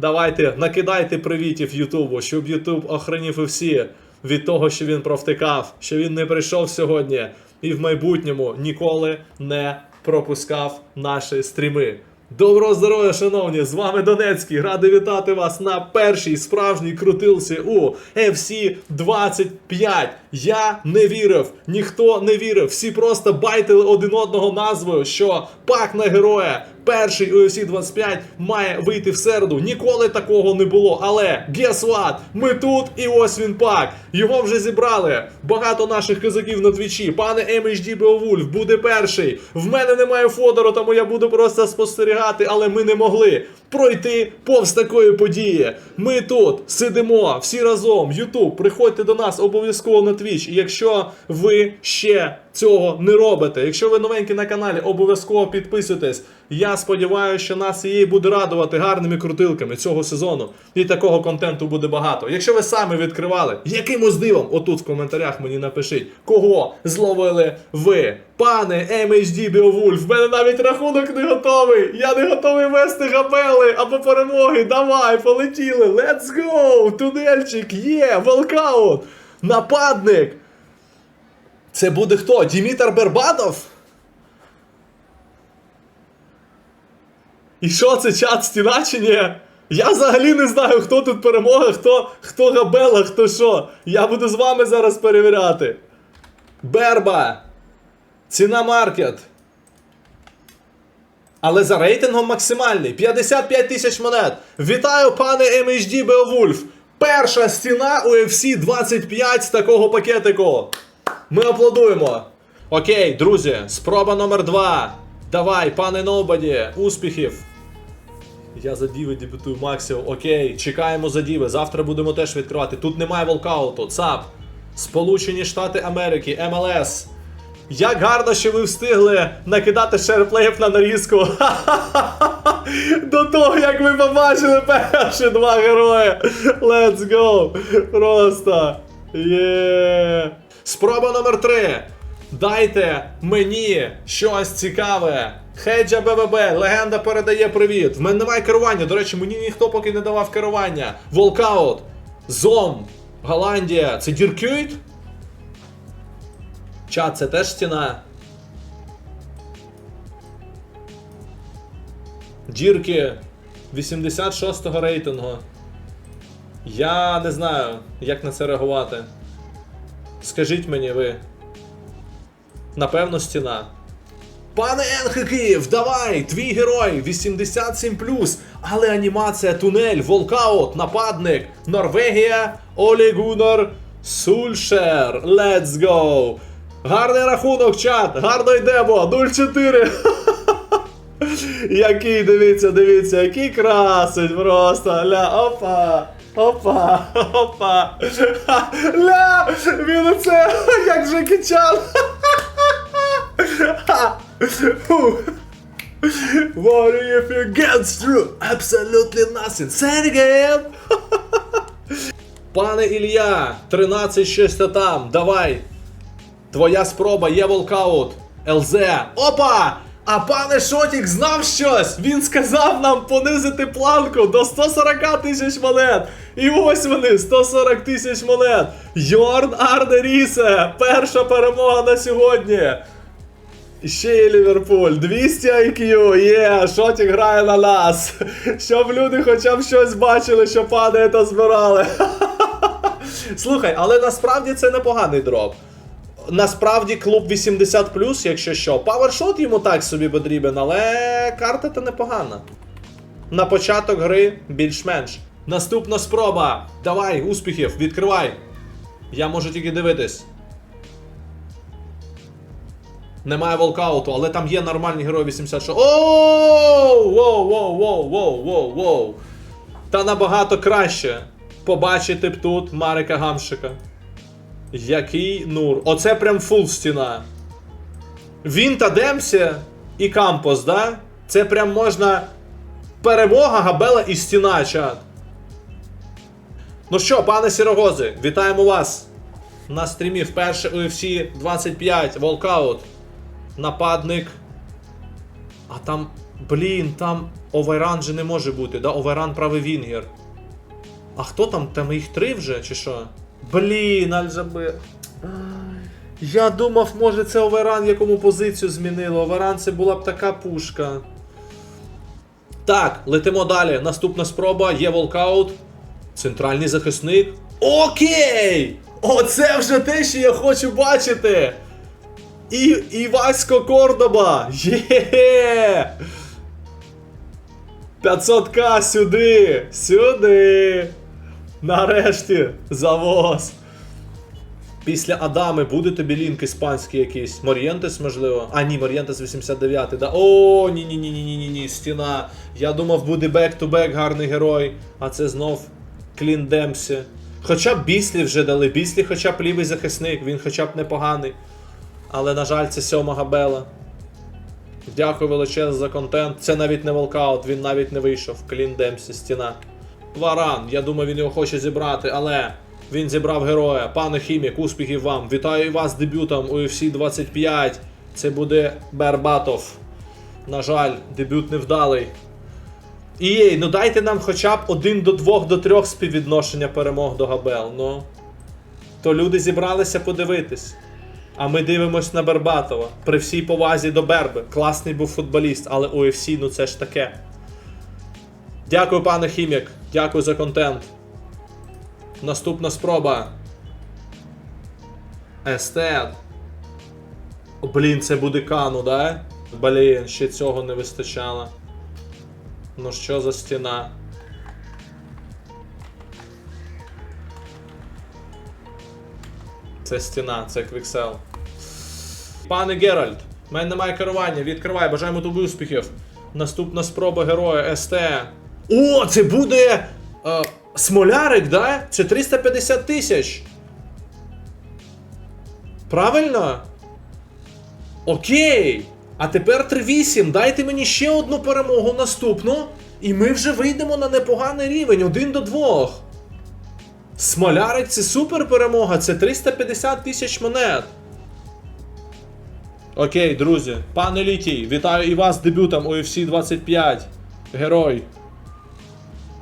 Давайте накидайте привітів Ютубу, щоб Ютуб охранів і всі від того, що він провтикав, що він не прийшов сьогодні і в майбутньому ніколи не пропускав наші стріми. Доброго здоров'я, шановні! З вами Донецький. Радий вітати вас на першій справжній крутилці у FC 25. Я не вірив, ніхто не вірив. Всі просто байтили один одного назвою, що пак на героя. Перший UFC 25 має вийти в середу. Ніколи такого не було. Але guess what? Ми тут і ось він пак. Його вже зібрали. Багато наших козаків на твічі. Пане MHD Beowulf буде перший. В мене немає фодору, тому я буду просто спостерігати, але ми не могли пройти повз такої події. Ми тут сидимо всі разом. Ютуб, приходьте до нас обов'язково на твіч. І якщо ви ще цього не робите, якщо ви новенькі на каналі, обов'язково підписуйтесь. Я сподіваюся, що нас її буде радувати гарними крутилками цього сезону. І такого контенту буде багато. Якщо ви самі відкривали, якимось дивом, отут в коментарях мені напишіть, кого зловили ви. Пане MHD Beowulf, в мене навіть рахунок не готовий. Я не готовий вести габели або перемоги. Давай, полетіли. Let's go! Тунельчик є, волкаут, нападник. Це буде хто? Дімітр Бербатов? І що це чат стіна? Я взагалі не знаю, хто тут перемога, хто, хто габела, хто що. Я буду з вами зараз перевіряти. Берба. Ціна маркет. Але за рейтингом максимальний. 55 тисяч монет. Вітаю, пане MHD Beowulf. Перша стіна UFC 25 з такого пакетику. Ми аплодуємо. Окей, друзі, спроба номер два. Давай, пане Нобаді, успіхів. Я за діви дебютую Максіо. Окей, чекаємо за діви. Завтра будемо теж відкривати. Тут немає волкауту. ЦАП. Сполучені Штати Америки, МЛС. Як гарно, що ви встигли накидати шерплеїв на нарізку. До того, як ви побачили перші два герої. Let's go! Просто. Є. Спроба номер три. Дайте мені щось цікаве. Хеджа БББ, легенда передає привіт. В мене немає керування. До речі, мені ніхто поки не давав керування. Волкаут. Зом. Голландія. Це Діркюйт? Чат, це теж стіна. Дірки 86-го рейтингу. Я не знаю, як на це реагувати. Скажіть мені ви. Напевно, стіна. Пане НХ Київ, давай! Твій герой 87 але анімація тунель, волкаут, нападник, Норвегія, Олі Гунар Сульшер. Let's go! Гарний рахунок, чат! Гарно йдемо! 0-4! Який, дивіться, дивіться, який красить просто. Ля, опа! Опа, опа. Ля! Він оце, як Джекі Чан. What if you get through? Absolutely nothing. Say it again. Пане Ілля, 13-6 там, давай. Твоя спроба є волкаут. ЛЗ. Опа! А пане Шотік знав щось! Він сказав нам понизити планку до 140 тисяч монет. І ось вони, 140 тисяч монет. Йорн Арне Рісе. Перша перемога на сьогодні. Ще є Ліверпуль. 200 IQ, є, Шотік грає на нас. Щоб люди хоча б щось бачили, що падає та збирали. Слухай, але насправді це непоганий дроп. Насправді клуб 80 якщо що. Павершот йому так собі потрібен, але карта то непогана. На початок гри більш-менш. Наступна спроба. Давай, успіхів, відкривай. Я можу тільки дивитись. Немає волкауту, але там є нормальні герої 86. Оу! Воу, воу, воу, воу, воу, воу. Та набагато краще побачити б тут Марика Гамшика. Який нур. Оце прям фул стіна. Він та Демсі і Кампос, да? Це прям можна. Перемога, габела і стіна, чат. Ну що, пане Сірогози, вітаємо вас на стрімі вперше UFC 25 Волкаут. Нападник. А там Блін, там оверан же не може бути, да? Оверан правий Вінгер. А хто там? Там їх три вже, чи що? Блін, Альжабе. Я думав, може це Оверан якому позицію змінило. Оверан це була б така пушка. Так, летимо далі. Наступна спроба є волкаут. Центральний захисник. Окей! Оце вже те, що я хочу бачити! І Івасько Кордоба! Є! 500к сюди! Сюди! Нарешті завоз! Після Адами буде тобі лінк іспанський якийсь. Морієнтес, можливо. А, ні, Морієнтес 89, да. О, ні, ні, ні, ні, ні, ні, ні, стіна. Я думав, буде бек-ту-бек гарний герой, а це знов Клін Демсі. Хоча б Біслі вже дали. Біслі хоча б лівий захисник, він хоча б непоганий. Але, на жаль, це сьома габела. Дякую величезно за контент. Це навіть не волкаут, він навіть не вийшов. Клін Демсі, стіна. Варан, я думаю, він його хоче зібрати, але він зібрав героя. Пане Хімік, успіхів вам. Вітаю вас з дебютом у UFC 25. Це буде Бербатов. На жаль, дебют невдалий. І ну дайте нам хоча б 1 до 2 до 3 співвідношення перемог до Габел. Ну. То люди зібралися подивитись. А ми дивимось на Бербатова. При всій повазі до Берби. Класний був футболіст, але UFC, ну це ж таке. Дякую, пане Хімік. Дякую за контент. Наступна спроба. Естет. Блін, це буде кану, да? Блін, ще цього не вистачало. Ну що за стіна? Це стіна, це квіксел. Пане Геральт, в мене немає керування. Відкривай, бажаємо тобі успіхів. Наступна спроба героя СТ. О, це буде. Е, смолярик, да? Це 350 тисяч. Правильно? Окей. А тепер 3-8. Дайте мені ще одну перемогу наступну. І ми вже вийдемо на непоганий рівень. Один до двох. Смолярик це супер перемога. Це 350 тисяч монет. Окей, друзі. Пане Літій, вітаю і вас з дебютом UFC 25. Герой.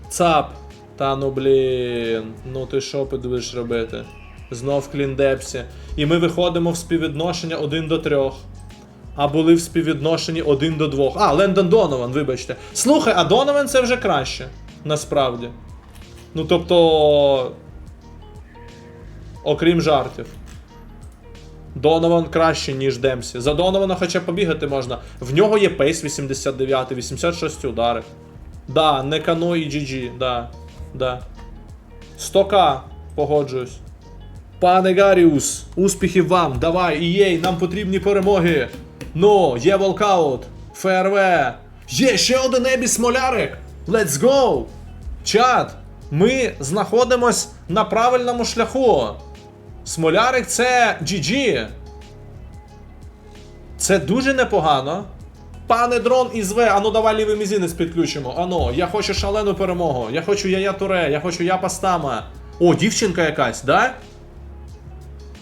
ЦАП. Та ну блін. Ну ти що будеш робити? Знов кліндепсі. І ми виходимо в співвідношення 1 до 3. А були в співвідношенні 1 до 2. А, Лендон Донован, вибачте. Слухай, а Донован це вже краще. Насправді. Ну тобто. Окрім жартів. Донован краще, ніж Демсі. За Донована хоча побігати можна. В нього є пейс 89, 86 удари. Да, не Кано і GG, да. Да. 100к, погоджуюсь. Пане Гаріус, успіхів вам, давай, ієй, нам потрібні перемоги. Ну, є волкаут, ФРВ. Є ще один Ебі Смолярик. Let's go! Чат, ми знаходимось на правильному шляху. Смолярик це GG. Це дуже непогано. Пане дрон із В, ану давай лівий мізинець підключимо. Ану, я хочу шалену перемогу. Я хочу Яя Туре, я хочу Я Пастама. О, дівчинка якась, да?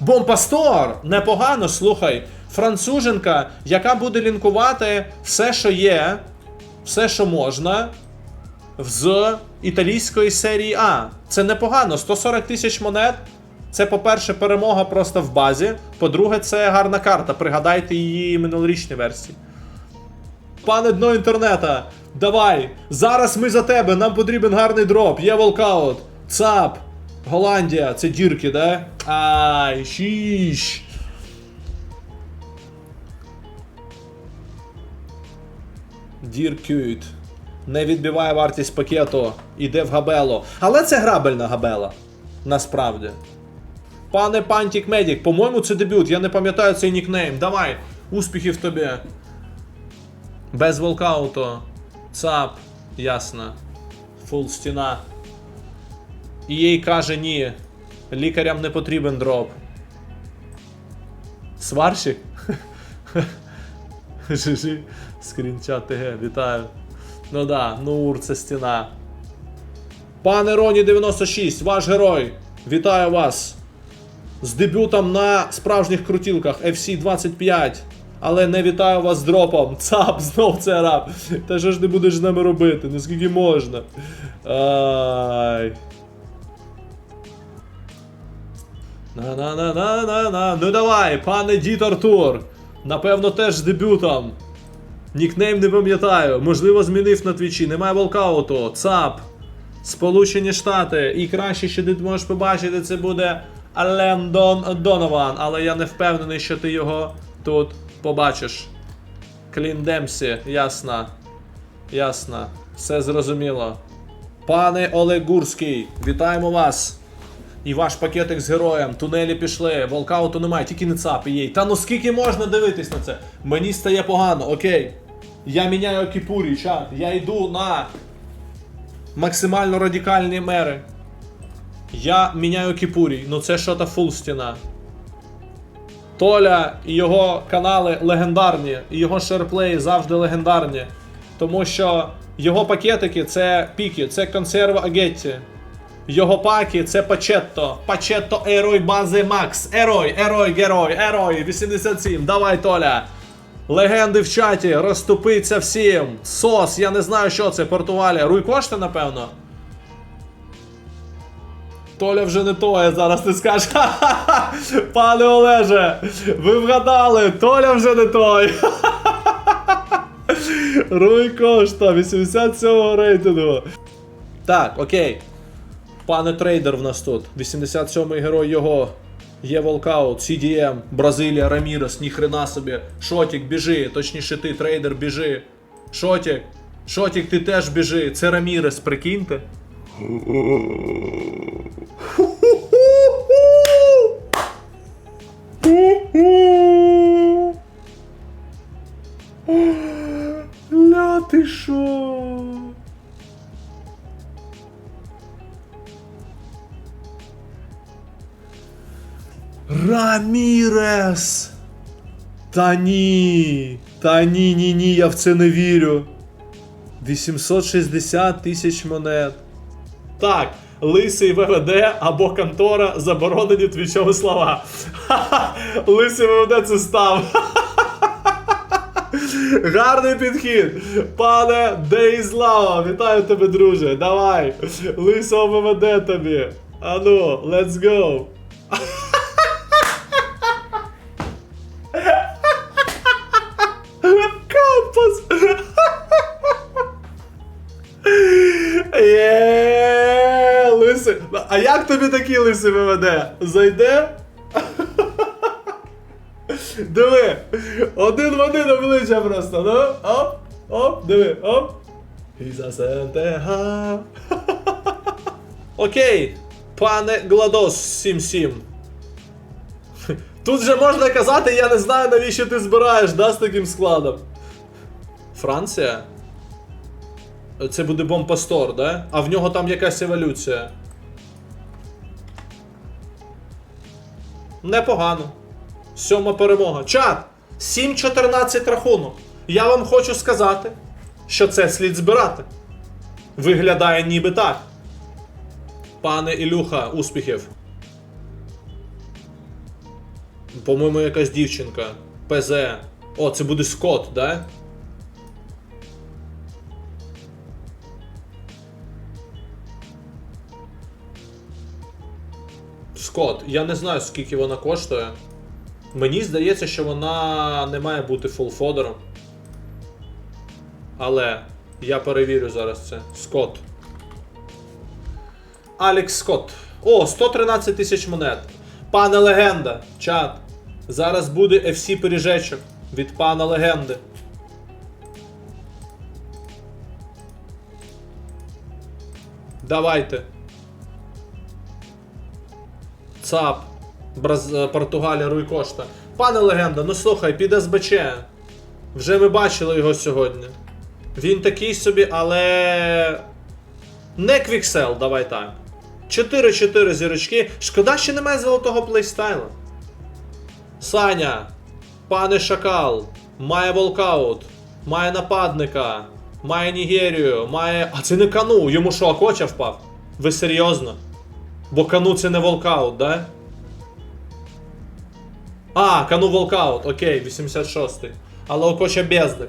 Бомпастор! Непогано, слухай. Француженка, яка буде лінкувати все, що є, все, що можна, з італійської серії А. Це непогано. 140 тисяч монет. Це, по-перше, перемога просто в базі. По-друге, це гарна карта. Пригадайте її минулорічні версії. Пане дно інтернета, давай! Зараз ми за тебе, нам потрібен гарний дроп, є волкаут, ЦАП, Голландія, це дірки, да? Ай, шіш. Діркют. Не відбиває вартість пакету, іде в габело. Але це грабельна габела. Насправді. Пане Пантік Медік, по-моєму, це дебют. Я не пам'ятаю цей нікнейм. Давай, успіхів тобі. Без волкауту. ЦАП. Ясно. Фул стіна. І їй каже ні. Лікарям не потрібен дроп. Сварщик? Жижи. Скрінчат ТГ, вітаю. Ну да, Нур, це стіна. Пане Роні 96, ваш герой. Вітаю вас. З дебютом на справжніх крутілках FC 25. Але не вітаю вас з дропом. Цап, знов це раб. Та що ж ти будеш з нами робити? Ну скільки можна? Ай. На-на-на-на-на-на. Ну давай, пане Дід Артур. Напевно, теж з дебютом. Нікнейм не пам'ятаю. Можливо, змінив на твічі. Немає волкауту. ЦАП. Сполучені Штати. І краще, що ти можеш побачити, це буде Лендон Донован. Але я не впевнений, що ти його тут побачиш. Клін Демсі, ясно. Ясно. Все зрозуміло. Пане Олег Гурський, вітаємо вас. І ваш пакетик з героєм, тунелі пішли, волкауту немає, тільки не цапи є. Та ну скільки можна дивитись на це? Мені стає погано, окей. Я міняю кіпурі, чат. Я йду на максимально радикальні мери. Я міняю кіпурі, ну це що та фул стіна. Толя і його канали легендарні, і його шерплеї завжди легендарні. Тому що його пакетики це піки, це консерва Агетті. Його паки це Пачетто. Пачетто Ерой бази Макс. Ерой, Ерой, Герой, Ерой, 87. Давай, Толя. Легенди в чаті, розступиться всім. Сос, я не знаю, що це, Португалія. Руй кошти, напевно. Толя вже не той, зараз ти скажеш. Ха-ха-ха! Пане Олеже, ви вгадали, Толя вже не той. Руй Кошта, 87 рейтингу. Так, окей. Пане трейдер в нас тут. 87-й герой його. Є волкаут, CDM, Бразилія, Рамірес, ніхрена собі. Шотік, біжи, точніше ти, трейдер, біжи. Шотік, Шотік, ти теж біжи. Це Рамірес, прикиньте. Рамірес! Та ні! Та ні, ні, ні, я в це не вірю. 860 тисяч монет. Так, лисий ВВД або контора заборонені твічові слова. Ха-ха, лисий ВВД це став. Гарний підхід. Пане Дейзлава, вітаю тебе, друже. Давай. Лисого ВВД тобі. Ану, let's go. А як тобі такий лисий ВВД? Зайде? Диви! Один в один обличчя просто, ну? Оп, оп, диви, оп. Іза Сентега. Окей, пане Гладос 77. Тут же можна казати, я не знаю, навіщо ти збираєш, да, з таким складом. Франція? Це буде бомпастор, да? А в нього там якась еволюція. Непогано. Сьома перемога. Чат! 7-14 рахунок. Я вам хочу сказати, що це слід збирати. Виглядає ніби так. Пане Ілюха, успіхів. По-моєму, якась дівчинка. ПЗ. О, це буде Скот, да? Скот. Я не знаю, скільки вона коштує. Мені здається, що вона не має бути фулфодером. Але я перевірю зараз це. Скот. Алекс Скотт. О, 113 тисяч монет. Пане легенда, чат. Зараз буде FC пиріжечок від пана легенди. Давайте. ЦАП. Браз... е, Португалія Руй Кошта. Пане легенда, ну слухай, під СБЧ. Вже ми бачили його сьогодні. Він такий собі, але. Не квіксел, давай так. 4-4 зірочки. Шкода, що немає золотого плейстайла. Саня, пане Шакал, має волкаут, має нападника, має Нігерію, має. А це не кану, йому що, Акоча впав? Ви серйозно? Бо кану це не волкаут, да? А, кану волкаут, окей, 86-й. Але Окоча бездарь.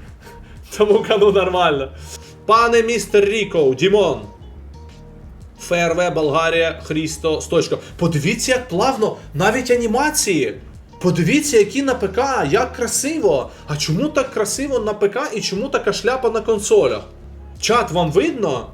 Тому кану нормально. Пане містер Ріко, Дімон. ФРВ, Болгарія, Хрісто, Сточка. Подивіться, як плавно, навіть анімації. Подивіться, які на ПК, як красиво. А чому так красиво на ПК і чому така шляпа на консолях? Чат, вам видно?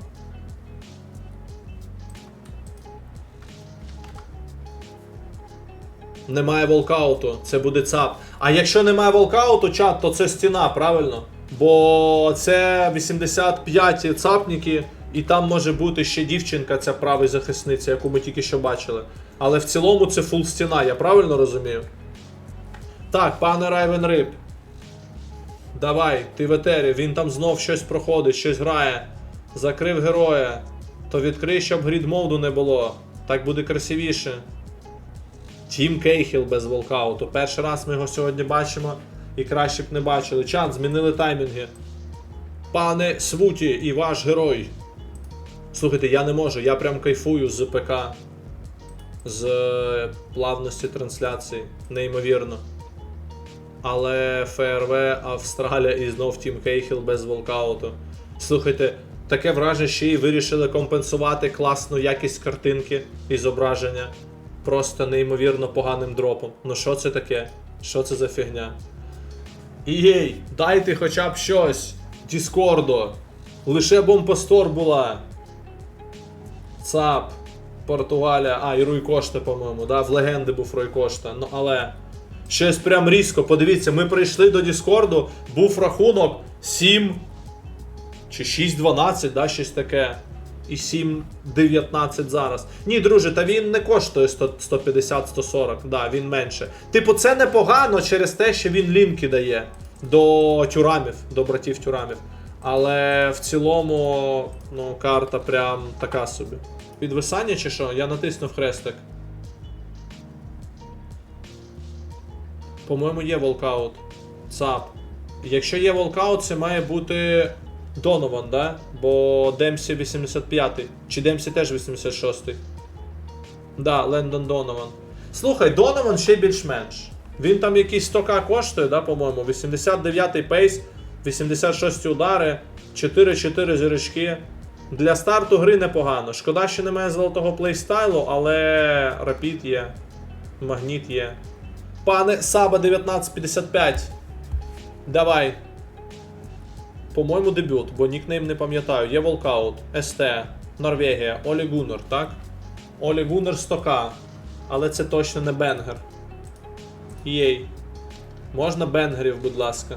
Немає волкауту, це буде ЦАП. А якщо немає волкауту, чат, то це стіна, правильно? Бо це 85 цапніки, і там може бути ще дівчинка, ця правий захисниця, яку ми тільки що бачили. Але в цілому це фул стіна, я правильно розумію? Так, пане Райвен Риб. Давай, ти в етері, він там знов щось проходить, щось грає. Закрив героя. То відкрий, щоб грідмоуду не було. Так буде красивіше. Тім Кейхіл без волкауту. Перший раз ми його сьогодні бачимо і краще б не бачили. Чан, змінили таймінги. Пане Свуті і ваш герой. Слухайте, я не можу, я прям кайфую з ПК. З е, плавності трансляції. Неймовірно. Але ФРВ, Австралія і знов Тім Кейхіл без волкауту. Слухайте, таке враження, що і вирішили компенсувати класну якість картинки і зображення просто неймовірно поганим дропом. Ну що це таке? Що це за фігня? Єй, дайте хоча б щось. Діскордо. Лише бомпостор була. ЦАП. Португалія. А, і Руй Кошта, по-моєму, да? В легенди був Руй Кошта. Ну але. Щось прям різко. Подивіться, ми прийшли до Діскорду, був рахунок 7 чи 6-12, да, щось таке. І 7-19 зараз. Ні, друже, та він не коштує 150-140, да, він менше. Типу, це непогано через те, що він лінки дає до тюрамів, до братів тюрамів. Але в цілому, ну, карта прям така собі. Підвисання чи що? Я натиснув хрестик. По-моєму, є волкаут. ЦАП. Якщо є волкаут, це має бути Донован, да? Бо Демсі 85 Чи Демсі теж 86-й. Да, Лендон Донован. Слухай, Донован ще більш-менш. Він там якийсь 100к коштує, да, по-моєму. 89-й пейс, 86 удари, 4-4 зірочки. Для старту гри непогано. Шкода, що немає золотого плейстайлу, але рапід є. Магніт є. Пане Саба 1955. Давай. По-моєму, дебют, бо нікнейм не пам'ятаю. Є Волкаут, СТ, Норвегія, Олі Гуннер, так? Олі Гуннер 100к. Але це точно не бенгер. Єй. Можна бенгерів, будь ласка.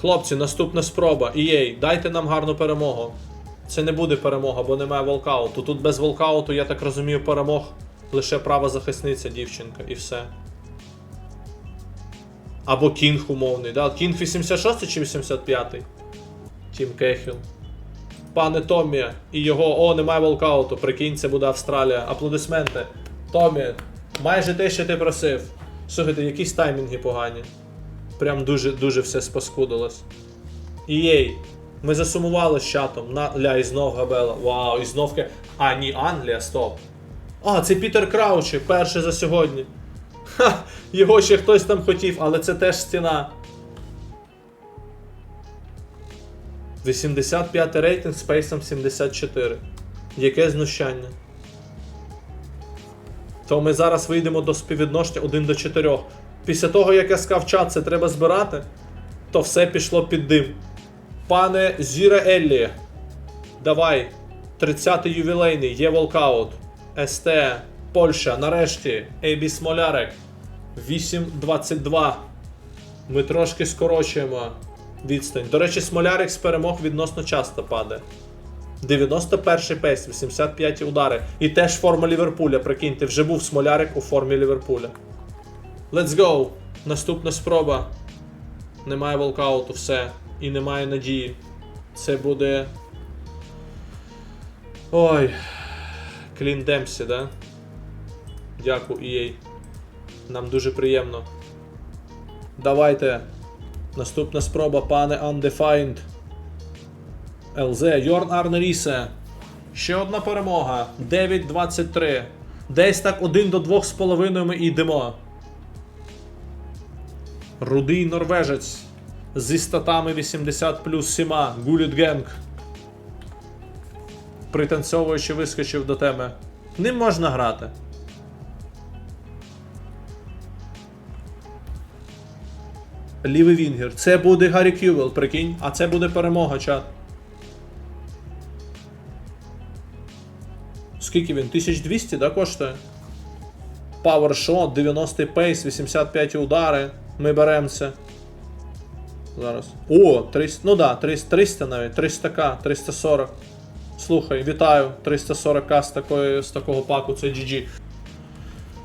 Хлопці, наступна спроба. Єй, дайте нам гарну перемогу. Це не буде перемога, бо немає волкауту. Тут без волкауту, я так розумію, перемог лише права захисниця дівчинка і все. Або Кінг умовний, да? Кінг 86 чи 85? Тім Кехіл. Пане Томі і його. О, немає волкауту. Прикинь, це буде Австралія. Аплодисменти. Томі, майже те, що ти просив. Слухайте, якісь таймінги погані. Прям дуже дуже все спаскудилось. Єй, ми засумували з чатом. На, ля, і знов Габела. Вау, і знов. А, ні, Англія, стоп. А, це Пітер Краучі, перший за сьогодні. Ха, його ще хтось там хотів, але це теж стіна. 85 рейтинг з пейсом 74. Яке знущання. То ми зараз вийдемо до співвідношення 1 до 4. Після того, як я сказав чат, це треба збирати, то все пішло під дим. Пане Зіра Еллі, давай. 30-й ювілейний, є волкаут. СТ, Польща, нарешті. Ейбі Смолярик. 8.22. Ми трошки скорочуємо відстань. До речі, Смолярик з перемог відносно часто падає. 91 пейс, 85 удари. І теж форма Ліверпуля. Прикиньте, вже був Смолярик у формі Ліверпуля. Let's go! Наступна спроба. Немає волкауту, все. І немає надії. Це буде. Ой. Клін Демсі, да? Дякую, EA. Нам дуже приємно. Давайте. Наступна спроба, пане Undefined. ЛЗ, Йорн Арне Рісе. Ще одна перемога. 9-23. Десь так один до двох з половиною ми йдемо. Рудий норвежець зі статами 80 плюс 7. Гуліт Генг. Пританцьовуючи вискочив до теми. Ним можна грати. Лівий Вінгер. Це буде Гаррі Кювел, прикинь, а це буде перемога, чат. Скільки він? 1200, да, коштує? Power 90 пейс, 85 удари. Ми беремо це. Зараз. О, 300, ну да, 300, 300 навіть, 300к, 340. Слухай, вітаю, 340к з, такої, з такого паку, це GG.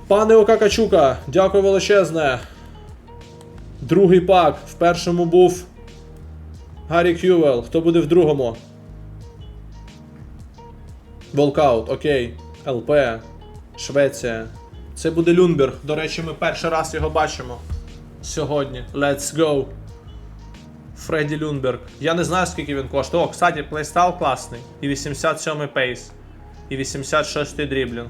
Пане Окакачука, дякую величезне. Другий пак. В першому був Гаррі Кювел. Хто буде в другому? Волкаут, окей. ЛП. Швеція. Це буде Люнберг. До речі, ми перший раз його бачимо. Сьогодні. Let's go. Фредді Люнберг. Я не знаю, скільки він коштує. О, кстати, плейстайл класний. І 87 пейс. І 86 дріблінг.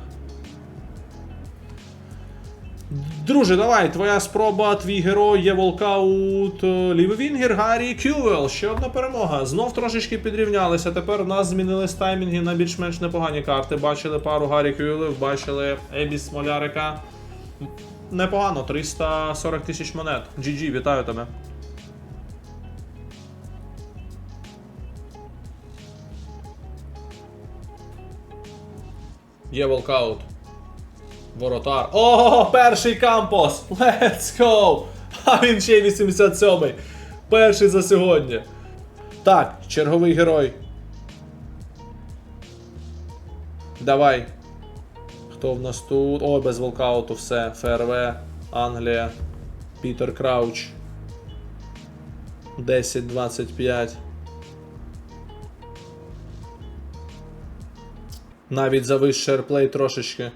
Друже, давай, твоя спроба, твій герой є волкаут. е, Лівий Вінгер, Гаррі Кювел. Ще одна перемога. Знов трошечки підрівнялися. Тепер у нас змінились таймінги на більш-менш непогані карти. Бачили пару Гаррі Кювелів, бачили Ебі Смолярика. Непогано, 340 тисяч монет. GG, вітаю тебе. Є волкаут. Воротар. О, перший кампос! Let's go! А він ще й 87-й. Перший за сьогодні. Так, черговий герой. Давай. Хто в нас тут? Ой, без волкауту все. ФРВ, Англія. Пітер Крауч. 10-25. Навіть завис шерплей трошечки.